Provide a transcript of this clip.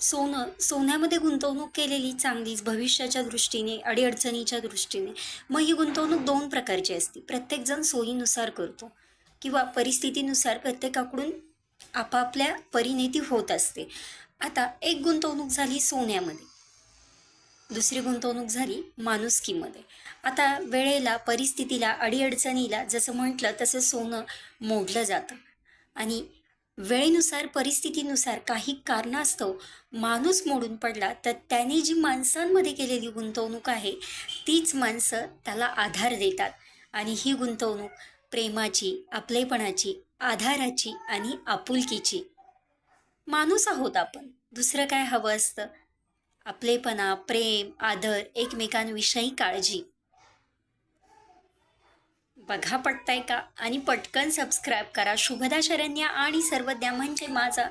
सोनं सोन्यामध्ये गुंतवणूक केलेली चांगलीच भविष्याच्या दृष्टीने अडीअडचणीच्या दृष्टीने. मग ही गुंतवणूक दोन प्रकारची असते. प्रत्येकजण सोयीनुसार करतो किंवा परिस्थितीनुसार प्रत्येकाकडून आपापल्या परीने ती होत असते. आता एक गुंतवणूक झाली सोन्यामध्ये. दुसरी गुंतवणूक झाली माणुसकीमध्ये. आता वेळेला परिस्थितीला अडीअडचणीला जसं म्हटलं तसं सोनं मोडलं जातं. आणि वेळेनुसार परिस्थितीनुसार काही कारणास्तव माणूस मोडून पडला तर त्याने जी माणसांमध्ये केलेली गुंतवणूक आहे तीच माणसं त्याला आधार देतात. आणि ही गुंतवणूक प्रेमाची आपलेपणाची आधाराची आणि आपुलकीची. माणूस आहोत आपण. दुसरं काय हवं असतं? आपलेपणा प्रेम आदर एकमेकांविषयी काळजी. बघा पटताय का? आणि पटकन सबस्क्राईब करा. शुभदा शरण्या आणि सर्वज्ञा म्हणजे माझा.